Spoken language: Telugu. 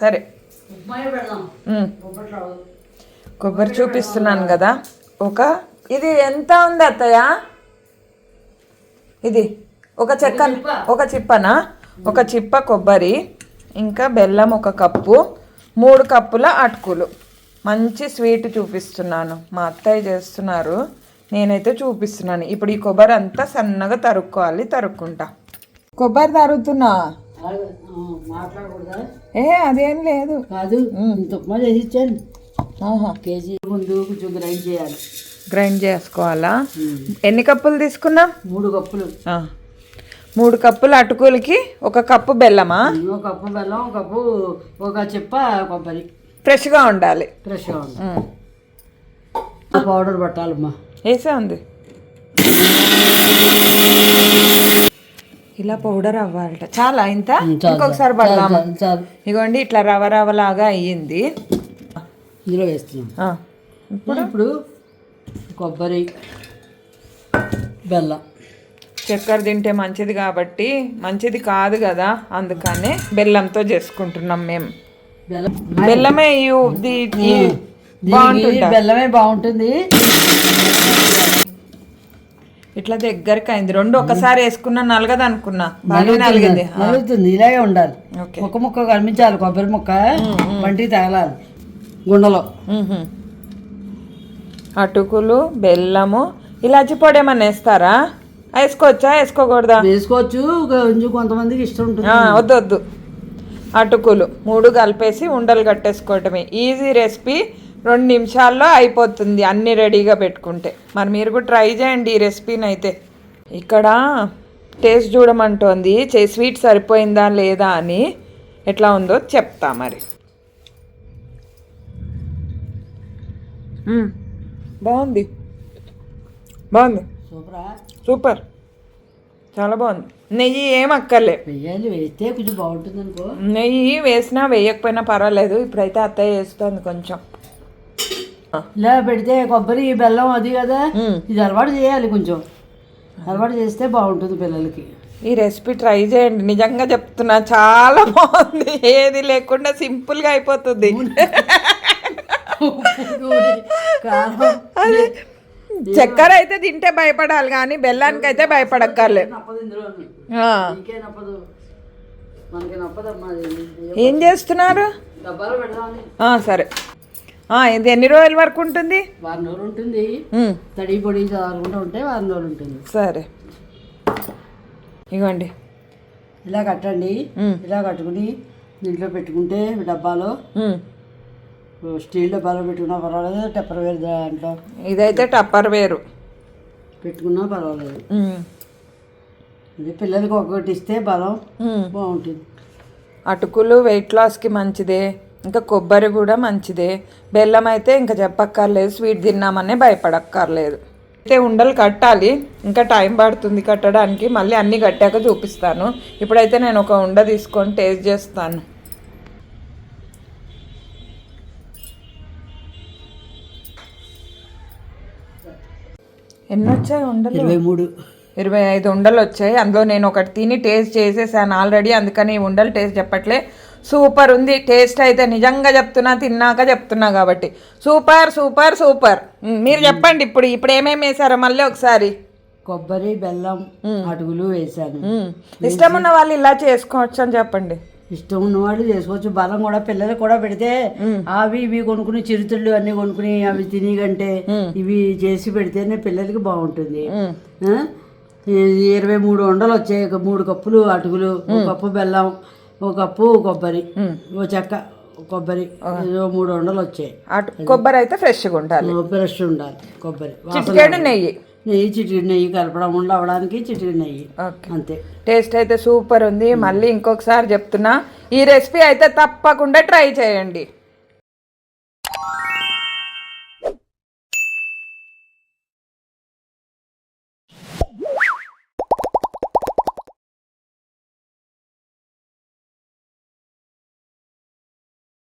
సరే. కొబ్బరి చూపిస్తున్నాను కదా. ఒక ఇది ఎంత ఉంది అత్తయ్య? ఇది ఒక చెక్క ఒక చిప్పనా? ఒక చిప్ప కొబ్బరి ఇంకా బెల్లం ఒక కప్పు మూడు కప్పుల అటుకులు. మంచి స్వీట్ చూపిస్తున్నాను. మా అత్తయ్య చేస్తున్నారు. నేనైతే చూపిస్తున్నాను. ఇప్పుడు ఈ కొబ్బరి అంతా సన్నగా తరుక్కోవాలి తరుక్కుంటా. కొబ్బరి తరుగుతున్నా ఏ అదేం లేదు. కాదు ఉప్మా చేసి ఇచ్చాను కేజీ ముందు కొంచెం గ్రైండ్ చేయాలి. గ్రైండ్ చేసుకోవాలా? ఎన్ని కప్పులు తీసుకున్నాం? మూడు కప్పులు. మూడు కప్పులు అటుకులకి ఒక కప్పు బెల్లమా? ఒక కప్పు బెల్లం ఒక కప్పు ఒక చిప్ప కొబ్బరి. ఫ్రెష్గా ఉండాలి. ఫ్రెష్గా ఉమ్. పౌడర్ పట్టాలమ్మా. వేసే ఉంది? ఇలా పౌడర్ అవ్వాలట. చాలా ఇంత? ఇంకొకసారి చాలు ఇగోండి ఇట్లా రవ రవలాగా అయ్యింది. ఇందులో వేస్తున్నాం. ఇప్పుడు ఇప్పుడు? కొబ్బరి బెల్లం. చక్కెర తింటే మంచిది కాబట్టి మంచిది కాదు కదా అందుకనే బెల్లంతో చేసుకుంటున్నాం మేము. బెల్లం. బెల్లమే బెల్లమే బాగుంటుంది. ఇట్లా దగ్గరికి అయింది రెండు ఒకసారి వేసుకున్నా నలగదు. అనుకున్నా నలుగుతుంది ఇలాగే ఉండాలి. ఓకే. ముక్క కనిపించాలి కొబ్బరి ముక్క వంటికి తగలాలి. గుండలో. అటుకులు బెల్లము ఇలాచి పొడి ఏమన్నా వేస్తారా? వేసుకోవచ్చా? వేసుకోకూడదా? వేసుకోవచ్చు కొంచెం కొంతమందికి ఇష్టం ఉంటుంది. వద్దు వద్దు. అటుకులు మూడు కలిపేసి ఉండలు కట్టేసుకోవటమే. Easy recipe. రెండు నిమిషాల్లో అయిపోతుంది అన్ని రెడీగా పెట్టుకుంటే. మరి మీరు కూడా ట్రై చేయండి ఈ రెసిపీని అయితే. ఇక్కడ టేస్ట్ చూడమంటోంది. చే స్వీట్ సరిపోయిందా లేదా అని ఎట్లా ఉందో చెప్తా మరి. బాగుంది. బాగుంది. సూపరా? సూపర్. చాలా బాగుంది. నెయ్యి ఏం అక్కర్లే. వెయ్యాలి వేస్తే కొంచెం బాగుంటుంది అనుకో నెయ్యి వేసినా వేయకపోయినా పర్వాలేదు. ఇప్పుడైతే అత్తయ్య వేస్తుంది కొంచెం. ఇలా పెడితే కొబ్బరి బెల్లం అది కదా. ఇది అలవాటు చేయాలి కొంచెం. అలవాటు చేస్తే బాగుంటుంది పిల్లలకి. ఈ రెసిపీ ట్రై చేయండి. నిజంగా చెప్తున్నా చాలా బాగుంది. ఏది లేకుండా సింపుల్గా అయిపోతుంది. అదే. చక్కెర అయితే తింటే భయపడాలి కానీ బెల్లానికి అయితే భయపడక్కర్లేదు. ఏం చేస్తున్నారు? సరే. ఇది ఎన్ని రోజుల వరకు ఉంటుంది? వారం రోజులు ఉంటుంది. తడి పొడి చదువుకుంటూ ఉంటే వారం రోజులు ఉంటుంది. సరే. ఇగోండి. ఇలా కట్టండి. ఇలా కట్టుకుని దీంట్లో పెట్టుకుంటే డబ్బాలో స్టీల్ డబ్బాలో పెట్టుకున్నా పర్వాలేదు టెప్పర్ వేరు దాంట్లో. ఇదైతే టప్పర్ వేరు. పెట్టుకున్నా పర్వాలేదు. ఇది పిల్లలకి ఒక్కొక్కటి ఇస్తే బలం. బాగుంటుంది. అటుకులు వెయిట్ లాస్కి మంచిదే. ఇంకా కొబ్బరి కూడా మంచిదే. బెల్లం అయితే ఇంకా చెప్పక్కర్లేదు స్వీట్ తిన్నామనే భయపడక్కర్లేదు. అయితే ఉండలు కట్టాలి ఇంకా టైం పడుతుంది కట్టడానికి మళ్ళీ అన్నీ కట్టాక చూపిస్తాను. ఇప్పుడైతే నేను ఒక ఉండ తీసుకొని టేస్ట్ చేస్తాను. ఎన్ని వచ్చాయి ఉండలు? ఇరవై మూడు. ఇరవై ఐదు ఉండలు వచ్చాయి. అందులో నేను ఒకటి తిని టేస్ట్ చేసేసాను ఆల్రెడీ అందుకని ఈ ఉండలు టేస్ట్ చెప్పట్లే. సూపర్ ఉంది టేస్ట్ అయితే నిజంగా చెప్తున్నా తిన్నాక చెప్తున్నా కాబట్టి. Super super super. మీరు చెప్పండి ఇప్పుడు ఇప్పుడు ఏమేమి వేసారో మళ్ళీ ఒకసారి. కొబ్బరి బెల్లం అటుకులు వేసాను ఇష్టం ఉన్న వాళ్ళు ఇలా చేసుకోవచ్చు అని చెప్పండి. ఇష్టం ఉన్నవాళ్ళు చేసుకోవచ్చు. బలం కూడా పిల్లలకు కూడా పెడితే అవి ఇవి కొనుక్కుని చిరుతిళ్ళు అన్ని కొనుక్కుని అవి తిని కంటే ఇవి చేసి పెడితేనే పిల్లలకి బాగుంటుంది. ఇరవై మూడు వండలు వచ్చాయి. మూడు కప్పులు అటుకులు కప్పు బెల్లం ఒక కప్పు కొబ్బరి ఓ చెక్క కొబ్బరి మూడు వండలు వచ్చాయి. అటు కొబ్బరి అయితే ఫ్రెష్గా ఉండాలి. ఫ్రెష్ ఉండాలి కొబ్బరి. చిటికేడు నెయ్యి. నెయ్యి చిటికి నెయ్యి కలపడం ఉండ అవడానికి చిటికి నెయ్యి. ఓకే. అంతే. టేస్ట్ అయితే సూపర్ ఉంది. మళ్ళీ ఇంకొకసారి చెప్తున్నా. ఈ రెసిపీ అయితే తప్పకుండా ట్రై చేయండి.